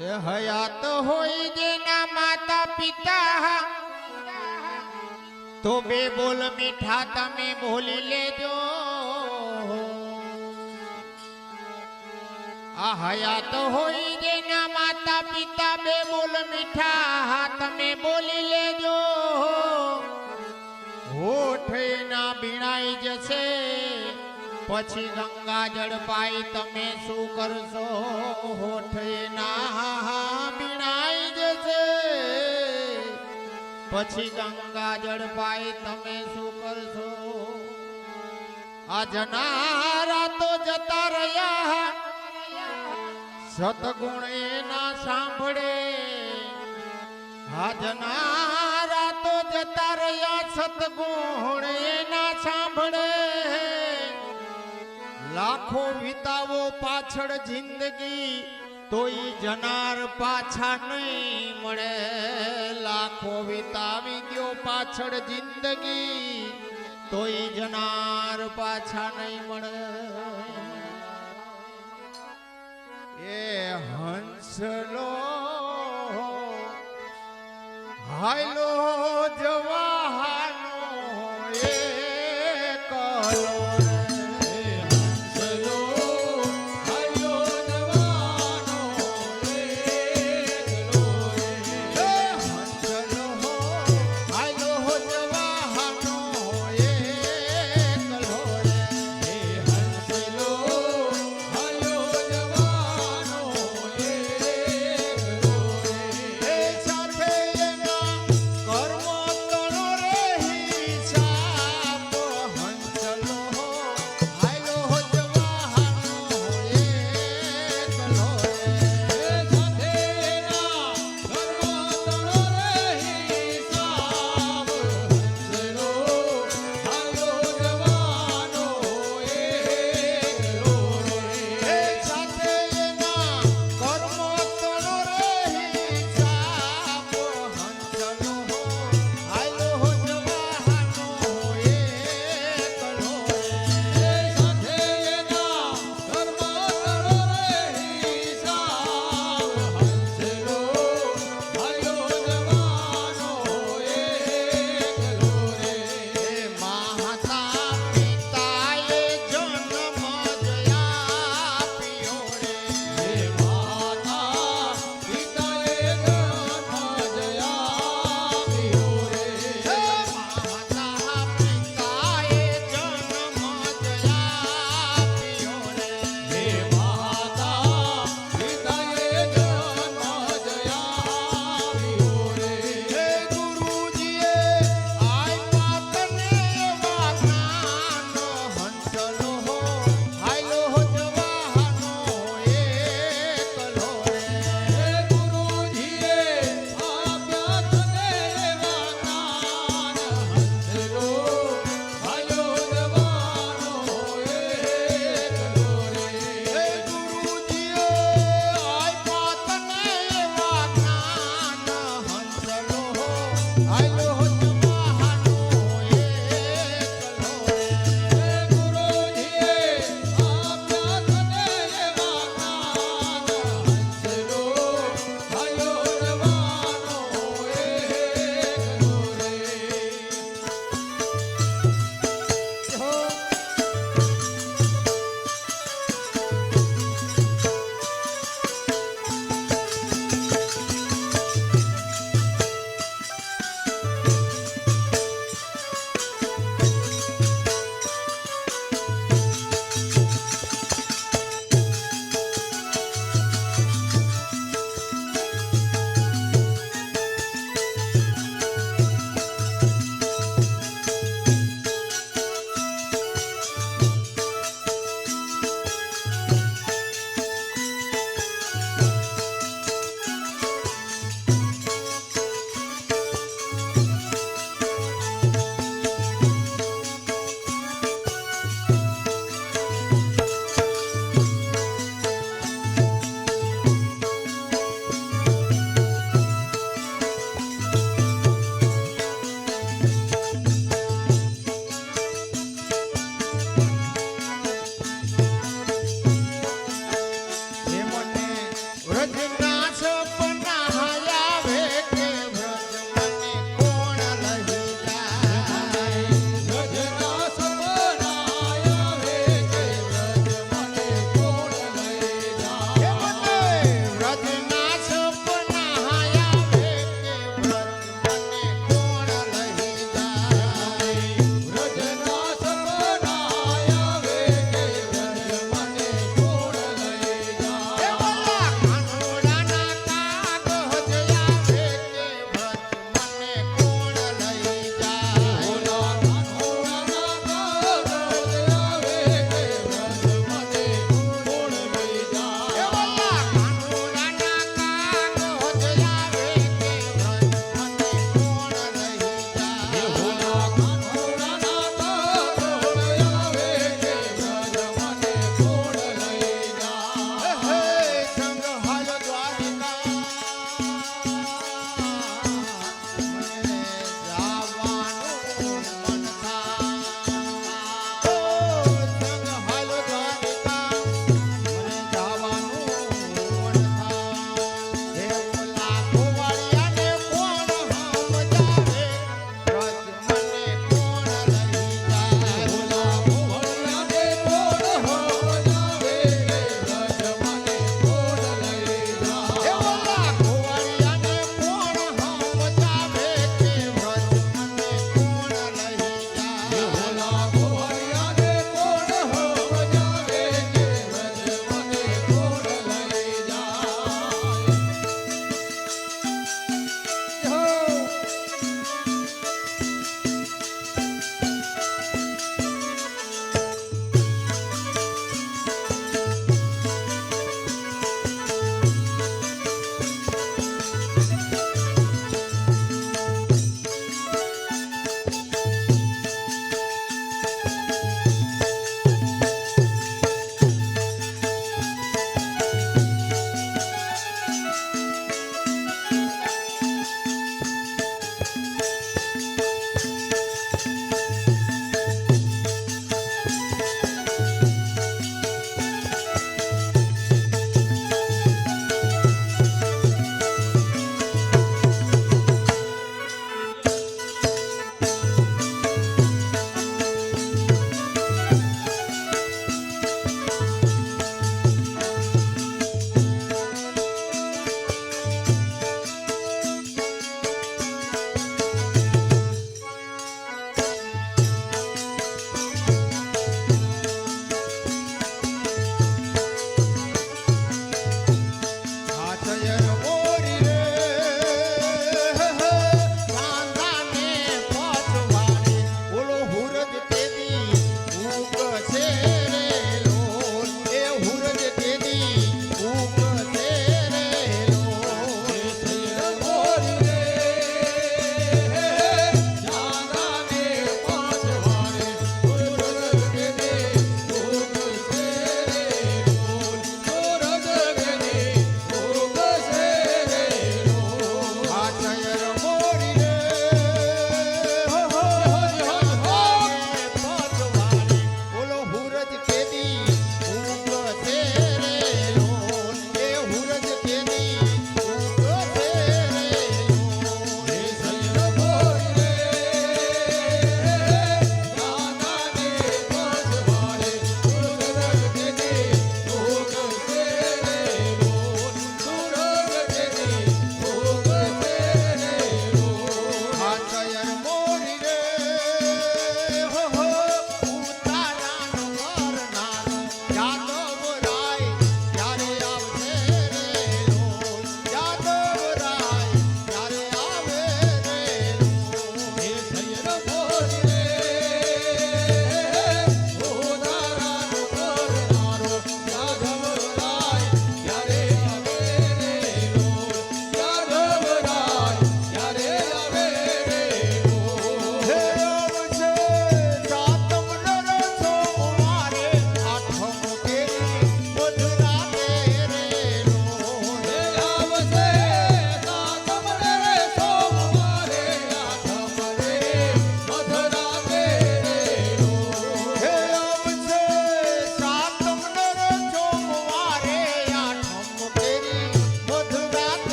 એ હયાત હોય જેના માતા પિતા તો બે બોલ મીઠા તમે બોલી લેજો આ હયાત હોય જેના માતા પિતા બે બોલ મીઠા તમે બોલી લેજો હોઠ એના બીણાઈ જશે પછી ગંગા જળ પાઈ તમે શું કરશો? હોઠ બીણાઈ જશે. પછી ગંગા જળ પાઈ તમે શું કરશો? આ જનારા તો જતા રહ્યા. સતગુણ એના સાંભળે. હાજનારા તો જતા રહ્યા. સતગુણ એના સાંભળે. લાખો વિતાવો પાછળ જિંદગી, તોય જનાર પાછા નહીં મળે. લાખો વિતાવી ગયો પાછળ જિંદગી, તોય જનાર પાછા નહીં મળે. એ હંસલો, હાયલો